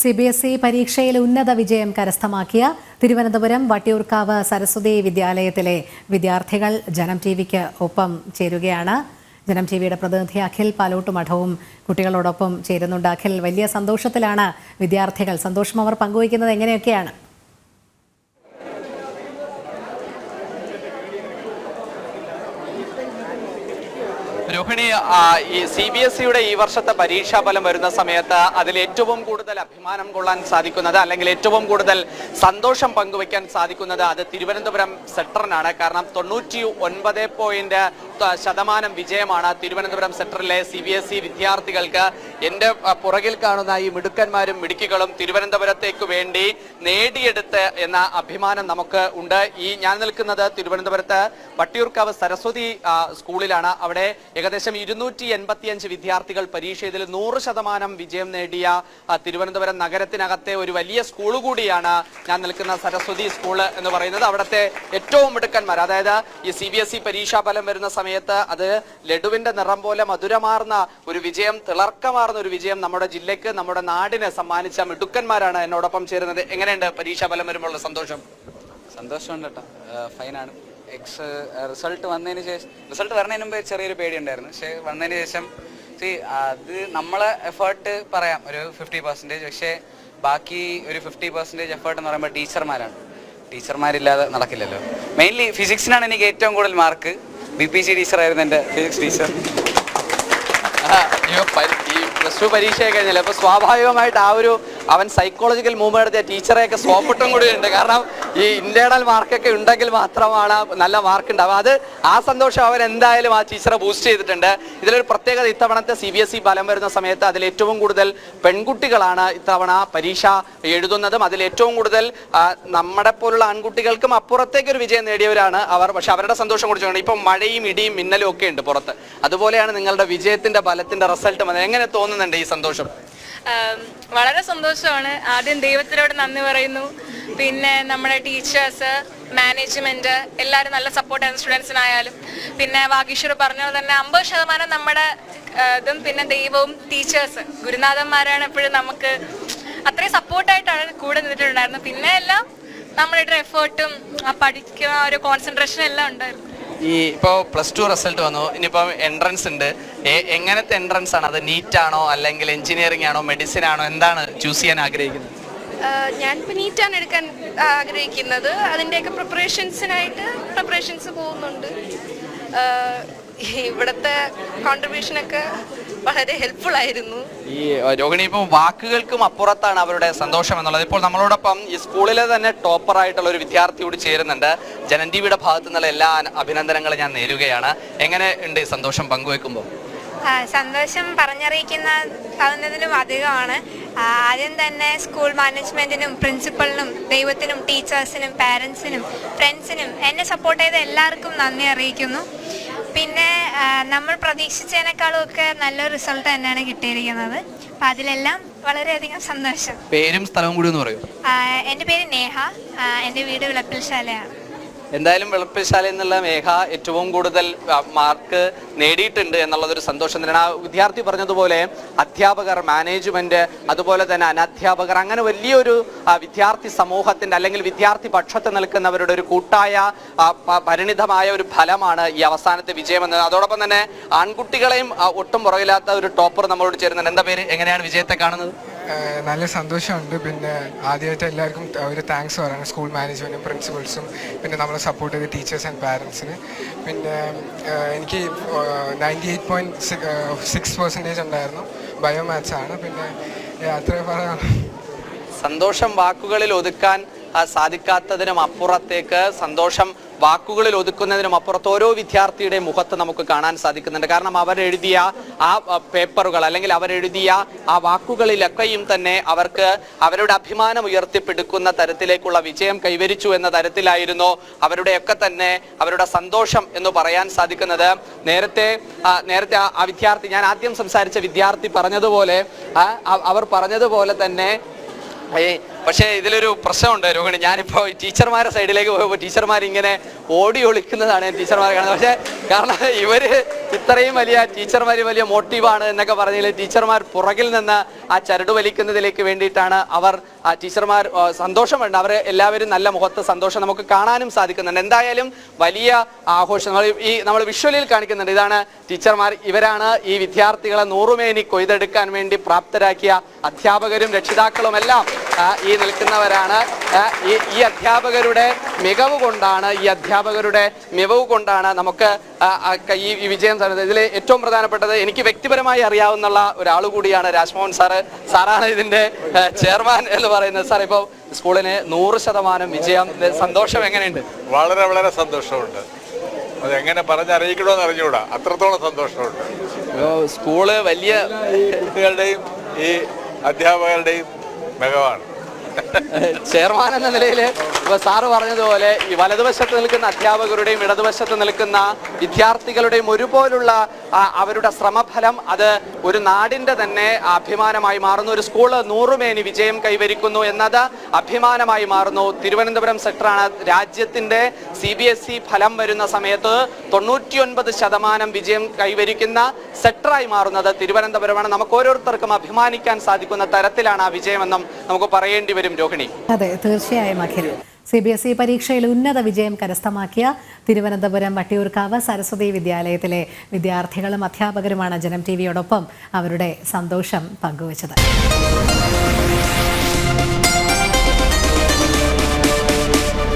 C B S E പരീക്ഷയിൽ ഉന്നത വിജയം കരസ്ഥമാക്കിയ തിരുവനന്തപുരം വട്ടിയൂർക്കാവ് സരസ്വതി വിദ്യാലയത്തിലെ വിദ്യാർത്ഥികൾ ജനം ടി വിക്ക് ഒപ്പം ചേരുകയാണ്. ജനം ടി വിയുടെ പ്രതിനിധി അഖിൽ പാലോട്ടുമഠവും കുട്ടികളോടൊപ്പം ചേരുന്നുണ്ട്. അഖിൽ വലിയ സന്തോഷത്തിലാണ് വിദ്യാർത്ഥികൾ. സന്തോഷം അവർ പങ്കുവയ്ക്കുന്നത് എങ്ങനെയൊക്കെയാണ്? രോഹിണി സി ബി എസ് ഇയുടെ ഈ വർഷത്തെ പരീക്ഷാ ഫലം വരുന്ന സമയത്ത് അതിൽ ഏറ്റവും കൂടുതൽ അഭിമാനം കൊള്ളാൻ സാധിക്കുന്നത് അല്ലെങ്കിൽ ഏറ്റവും കൂടുതൽ സന്തോഷം പങ്കുവയ്ക്കാൻ സാധിക്കുന്നത് അത് തിരുവനന്തപുരം സെക്ടറിനാണ്. കാരണം തൊണ്ണൂറ്റി ഒൻപത് പോയിന്റ് ശതമാനം വിജയമാണ് തിരുവനന്തപുരം സെക്ടറിലെ സി ബി എസ് ഇ വിദ്യാർത്ഥികൾക്ക്. എന്റെ പുറകിൽ കാണുന്ന ഈ മിടുക്കന്മാരും മിടുക്കികളും തിരുവനന്തപുരത്തേക്ക് വേണ്ടി നേടിയെടുത്ത് എന്ന അഭിമാനം നമുക്ക് ഉണ്ട്. ഈ ഞാൻ നിൽക്കുന്നത് തിരുവനന്തപുരത്ത് വട്ടിയൂർക്കാവ് സരസ്വതി സ്കൂളിലാണ്. അവിടെ ഏകദേശം ഇരുന്നൂറ്റി എൺപത്തിയഞ്ച് വിദ്യാർത്ഥികൾ പരീക്ഷ ഇതിൽ നൂറ് ശതമാനം വിജയം നേടിയ തിരുവനന്തപുരം നഗരത്തിനകത്തെ ഒരു വലിയ സ്കൂൾ കൂടിയാണ് ഞാൻ നിൽക്കുന്ന സരസ്വതി സ്കൂൾ എന്ന് പറയുന്നത്. അവിടുത്തെ ഏറ്റവും മിടുക്കന്മാർ അതായത് ഈ സി ബി എസ് ഇ പരീക്ഷാ ഫലം വരുന്ന സമയത്ത് അത് ലഡുവിന്റെ നിറം പോലെ മധുരമാർന്ന ഒരു വിജയം തിളർക്കമാർന്ന ഒരു വിജയം നമ്മുടെ ജില്ലയ്ക്ക് നമ്മുടെ നാടിന് സമ്മാനിച്ച മിടുക്കന്മാരാണ് എന്നോടൊപ്പം ചേരുന്നത്. എങ്ങനെയുണ്ട് പരീക്ഷാ ഫലം വരുമ്പോൾ സന്തോഷം? സന്തോഷമുണ്ട് കേട്ടോ. ഫൈനാണ് എക്സ് റിസൾട്ട് വന്നതിന് ശേഷം റിസൾട്ട് വരുന്നതിന് മുമ്പ് ചെറിയൊരു പേടിയുണ്ടായിരുന്നു. പക്ഷേ വന്നതിന് ശേഷം സി അത് നമ്മളെ എഫേർട്ട് പറയാം. ഒരു ഫിഫ്റ്റി പെർസെന്റേജ് പക്ഷേ ബാക്കി ഒരു ഫിഫ്റ്റി പെർസെന്റേജ് എഫേർട്ട് എന്ന് പറയുമ്പോൾ ടീച്ചർമാരാണ് ടീച്ചർമാരില്ലാതെ നടക്കില്ലല്ലോ. മെയിൻലി ഫിസിക്സിനാണ് എനിക്ക് ഏറ്റവും കൂടുതൽ മാർക്ക് ബി പി സി ടീച്ചറായിരുന്നു എന്റെ ഫിസിക്സ് ടീച്ചർ. ഈ പ്ലസ് ടു പരീക്ഷ കഴിഞ്ഞാൽ അപ്പൊ സ്വാഭാവികമായിട്ട് ആ ഒരു അവൻ സൈക്കോളജിക്കൽ മൂവ് നടത്തിയ ടീച്ചറെയൊക്കെ സോപ്പിട്ടും കൂടി ഉണ്ട്. കാരണം ഈ ഇന്റേണൽ മാർക്കൊക്കെ ഉണ്ടെങ്കിൽ മാത്രമാണ് നല്ല മാർക്ക് ഉണ്ടാവുക. അത് ആ സന്തോഷം അവർ എന്തായാലും ആ ടീച്ചറെ ബൂസ്റ്റ് ചെയ്തിട്ടുണ്ട്. ഇതിലൊരു പ്രത്യേകത ഇത്തവണത്തെ സി ബി എസ് ഇ ഫലം വരുന്ന സമയത്ത് അതിൽ ഏറ്റവും കൂടുതൽ പെൺകുട്ടികളാണ് ഇത്തവണ പരീക്ഷ എഴുതുന്നതും അതിൽ ഏറ്റവും കൂടുതൽ നമ്മുടെ പോലുള്ള ആൺകുട്ടികൾക്കും അപ്പുറത്തേക്ക് ഒരു വിജയം നേടിയവരാണ് അവർ. പക്ഷെ അവരുടെ സന്തോഷം ചോദിക്കണം. ഇപ്പം മഴയും ഇടിയും മിന്നലും ഒക്കെ ഉണ്ട് പുറത്ത്. അതുപോലെയാണ് നിങ്ങളുടെ വിജയത്തിന്റെ ബലത്തിന്റെ റിസൾട്ട് വന്നത്. എങ്ങനെ തോന്നുന്നുണ്ട് ഈ സന്തോഷം? വളരെ സന്തോഷമാണ്. ആദ്യം ദൈവത്തിനോട് നന്ദി പറയുന്നു. പിന്നെ നമ്മുടെ ടീച്ചേഴ്സ് മാനേജ്മെന്റ് എല്ലാവരും നല്ല സപ്പോർട്ട് സപ്പോർട്ടായിരുന്നു സ്റ്റുഡൻസിനായാലും പിന്നെ വാഗീശ്വർ പറഞ്ഞ പോലെ തന്നെ അമ്പത് ശതമാനം നമ്മുടെ ഇതും പിന്നെ ദൈവവും ടീച്ചേഴ്സ് ഗുരുനാഥന്മാരാണ് എപ്പോഴും നമുക്ക് അത്രയും സപ്പോർട്ടായിട്ടാണ് കൂടെ നിന്നിട്ടുണ്ടായിരുന്നത്. പിന്നെ എല്ലാം നമ്മളുടെ എഫേർട്ടും ആ പഠിക്കുന്ന ഒരു കോൺസെൻട്രേഷൻ എല്ലാം ഉണ്ടായിരുന്നു. ഈ ഇപ്പോൾ പ്ലസ് ടു റിസൾട്ട് വന്നു. ഇനിയിപ്പോൾ എൻട്രൻസ് ഉണ്ട്. എങ്ങനത്തെ എൻട്രൻസ് ആണ്? അത് നീറ്റ് ആണോ? അല്ലെങ്കിൽ എഞ്ചിനീയറിംഗ് ആണോ? മെഡിസിൻ ആണോ? എന്താണ് ചൂസ് ചെയ്യാൻ ആഗ്രഹിക്കുന്നത്? ഞാനിപ്പോൾ നീറ്റാണ് എടുക്കാൻ ആഗ്രഹിക്കുന്നത്. അതിന്റെയൊക്കെ പ്രിപ്പറേഷൻസിനായിട്ട് പ്രിപ്പറേഷൻസ് പോകുന്നുണ്ട്. ഇവിടുത്തെ കോൺട്രിബ്യൂഷനൊക്കെ വളരെ ഹെൽപ്ഫുൾ ആയിരുന്നു. ഈ രോഹിണി ഇപ്പം വാക്കുകൾക്കും അപ്പുറത്താണ് അവരുടെ സന്തോഷം എന്നുള്ളത്. ഇപ്പോൾ നമ്മളോടൊപ്പം ഈ സ്കൂളിലെ തന്നെ ടോപ്പർ ആയിട്ടുള്ള ഒരു വിദ്യാർത്ഥിയോട് ചേരുന്നുണ്ട്. ജനൻ ടിവിയുടെ ഭാഗത്തു നിന്നുള്ള എല്ലാ അഭിനന്ദനങ്ങളും ഞാൻ നേരുകയാണ്. എങ്ങനെ ഉണ്ട് ഈ സന്തോഷം പങ്കുവെക്കുമ്പോൾ? സന്തോഷം പറഞ്ഞറിയിക്കുന്ന ആവുന്നതിലും അധികമാണ്. ആദ്യം തന്നെ സ്കൂൾ മാനേജ്മെന്റിനും പ്രിൻസിപ്പളിനും ദൈവത്തിനും ടീച്ചേഴ്സിനും പാരൻസിനും ഫ്രണ്ട്സിനും എന്നെ സപ്പോർട്ട് ചെയ്ത എല്ലാവർക്കും നന്ദി അറിയിക്കുന്നു. പിന്നെ നമ്മൾ പ്രതീക്ഷിച്ചതിനേക്കാളും ഒക്കെ നല്ലൊരു റിസൾട്ട് തന്നെയാണ് കിട്ടിയിരിക്കുന്നത്. അപ്പം അതിലെല്ലാം വളരെയധികം സന്തോഷം. പേരും സ്ഥലവും കൂടി ഒന്ന് പറയൂ. എന്റെ എന്റെ പേര് നേഹ. എന്റെ എന്റെ വീട് വിളപ്പിൽശാലയാണ് എന്തായാലും വെളുപ്പിശാല എന്നുള്ള മേഘ ഏറ്റവും കൂടുതൽ മാർക്ക് നേടിയിട്ടുണ്ട് എന്നുള്ളതൊരു സന്തോഷം തന്നെയാണ്. ആ വിദ്യാർത്ഥി പറഞ്ഞതുപോലെ അധ്യാപകർ മാനേജ്മെന്റ് അതുപോലെ തന്നെ അനധ്യാപകർ അങ്ങനെ വലിയൊരു വിദ്യാർത്ഥി സമൂഹത്തിന്റെ അല്ലെങ്കിൽ വിദ്യാർത്ഥി പക്ഷത്ത് നിൽക്കുന്നവരുടെ ഒരു കൂട്ടായ പരിണിതമായ ഒരു ഫലമാണ് ഈ അവസാനത്തെ വിജയമെന്ന് അതോടൊപ്പം തന്നെ ആൺകുട്ടികളെയും ഒട്ടും പുറകില്ലാത്ത ഒരു ടോപ്പർ നമ്മളോട് ചേരുന്നുണ്ട്. എന്താ പേര്? എങ്ങനെയാണ് വിജയത്തെ കാണുന്നത്? നല്ല സന്തോഷമുണ്ട്. പിന്നെ ആദ്യമായിട്ട് എല്ലാവർക്കും ഒരു താങ്ക്സ് പറയണം. സ്കൂൾ മാനേജ്മെന്റും പ്രിൻസിപ്പൾസും പിന്നെ നമ്മളെ സപ്പോർട്ട് ചെയ്ത ടീച്ചേഴ്സ് ആൻഡ് പാരൻസിന് പിന്നെ എനിക്ക് ninety eight point six percentage ഉണ്ടായിരുന്നു. ബയോ മാത്സ് ആണ്. പിന്നെ അത്രയും പറയാം സന്തോഷം വാക്കുകളിൽ ഒതുക്കാൻ സാധിക്കാത്തതിനും അപ്പുറത്തേക്ക് സന്തോഷം വാക്കുകളിൽ ഒതുക്കുന്നതിനും അപ്പുറത്ത് ഓരോ വിദ്യാർത്ഥിയുടെ മുഖത്ത് നമുക്ക് കാണാൻ സാധിക്കുന്നുണ്ട്. കാരണം അവരെഴുതിയ ആ പേപ്പറുകൾ അല്ലെങ്കിൽ അവരെഴുതിയ ആ വാക്കുകളിലൊക്കെയും തന്നെ അവർക്ക് അവരുടെ അഭിമാനം ഉയർത്തിപ്പിടിക്കുന്ന തരത്തിലേക്കുള്ള വിജയം കൈവരിച്ചു എന്ന തരത്തിലായിരുന്നു അവരുടെയൊക്കെ തന്നെ അവരുടെ സന്തോഷം എന്ന് പറയാൻ സാധിക്കുന്നത്. നേരത്തെ നേരത്തെ ആ- വിദ്യാർത്ഥി ഞാൻ ആദ്യം സംസാരിച്ച വിദ്യാർത്ഥി പറഞ്ഞതുപോലെ അവർ പറഞ്ഞതുപോലെ തന്നെ പക്ഷേ ഇതിലൊരു പ്രശ്നമുണ്ട് രോഹിണി. ഞാനിപ്പോൾ ടീച്ചർമാരെ സൈഡിലേക്ക് പോയപ്പോൾ ടീച്ചർമാർ ഇങ്ങനെ ഓടി ഒളിക്കുന്നതാണ് ടീച്ചർമാർ കാണുന്നത്. പക്ഷേ കാരണം ഇവർ ഇത്രയും വലിയ ടീച്ചർമാർ വലിയ മോട്ടീവാണ് എന്നൊക്കെ പറഞ്ഞാൽ ടീച്ചർമാർ പുറകിൽ നിന്ന് ആ ചരട് വലിക്കുന്നതിലേക്ക് വേണ്ടിയിട്ടാണ് അവർ ആ ടീച്ചർമാർ സന്തോഷമുണ്ട് അവർ എല്ലാവരും നല്ല മുഖത്ത് സന്തോഷം നമുക്ക് കാണാനും സാധിക്കുന്നുണ്ട്. എന്തായാലും വലിയ ആഘോഷം നമ്മൾ ഈ നമ്മൾ വിഷ്വലിൽ കാണിക്കുന്നുണ്ട്. ഇതാണ് ടീച്ചർമാർ. ഇവരാണ് ഈ വിദ്യാർത്ഥികളെ നൂറുമേനി കൊയ്തെടുക്കാൻ വേണ്ടി പ്രാപ്തരാക്കിയ അധ്യാപകരും രക്ഷിതാക്കളും എല്ലാം ഈ നിൽക്കുന്നവരാണ്. ഈ ഈ അധ്യാപകരുടെ മികവ് കൊണ്ടാണ് ഈ അധ്യാപകരുടെ മികവ് കൊണ്ടാണ് നമുക്ക് ഈ വിജയം തരുന്നത് ഇതിൽ ഏറ്റവും പ്രധാനപ്പെട്ടത് എനിക്ക് വ്യക്തിപരമായി അറിയാവുന്ന ഒരാൾ കൂടിയാണ് രാജ്മോഹൻ സാറ്. സാറാണ് ഇതിന്റെ ചെയർമാൻ എന്ന് പറയുന്നത്. സാർ ഇപ്പോൾ സ്കൂളിന് നൂറ് ശതമാനം വിജയം. സന്തോഷം എങ്ങനെയുണ്ട്? വളരെ വളരെ സന്തോഷമുണ്ട്. അതെങ്ങനെ പറഞ്ഞറിയിക്കണമെന്ന് അറിഞ്ഞുകൂടാ. അത്രത്തോളം സന്തോഷമുണ്ട്. സ്കൂൾ വലിയ കുട്ടികളുടെയും ഈ അധ്യാപകരുടെയും മികവാണ് ചെയർമാൻ എന്ന നിലയിൽ ഇപ്പൊ സാറ് പറഞ്ഞതുപോലെ ഈ വലതുവശത്ത് നിൽക്കുന്ന അധ്യാപകരുടെയും ഇടതുവശത്ത് നിൽക്കുന്ന വിദ്യാർത്ഥികളുടെയും ഒരുപോലുള്ള അവരുടെ ശ്രമഫലം അത് ഒരു നാടിന്റെ തന്നെ അഭിമാനമായി മാറുന്നു. ഒരു സ്കൂൾ നൂറുമേനി വിജയം കൈവരിക്കുന്നു എന്നത് അഭിമാനമായി മാറുന്നു. തിരുവനന്തപുരം സെക്ടറാണ് രാജ്യത്തിന്റെ സി ബി എസ് ഇ ഫലം വരുന്ന സമയത്ത് തൊണ്ണൂറ്റിയൊൻപത് ശതമാനം വിജയം കൈവരിക്കുന്ന സെക്ടറായി മാറുന്നത് തിരുവനന്തപുരമാണ്. നമുക്ക് ഓരോരുത്തർക്കും അഭിമാനിക്കാൻ സാധിക്കുന്ന തരത്തിലാണ് ആ വിജയമെന്നും നമുക്ക് പറയേണ്ടി വരും രോഹിണി. അതെ തീർച്ചയായും Akhil. C B S E പരീക്ഷയിൽ ഉന്നത വിജയം കരസ്ഥമാക്കിയ തിരുവനന്തപുരം വട്ടിയൂർക്കാവ് സരസ്വതി വിദ്യാലയത്തിലെ വിദ്യാർത്ഥികളും അധ്യാപകരുമാണ് ജനം ടി വിയോടൊപ്പം അവരുടെ സന്തോഷം പങ്കുവച്ചത്.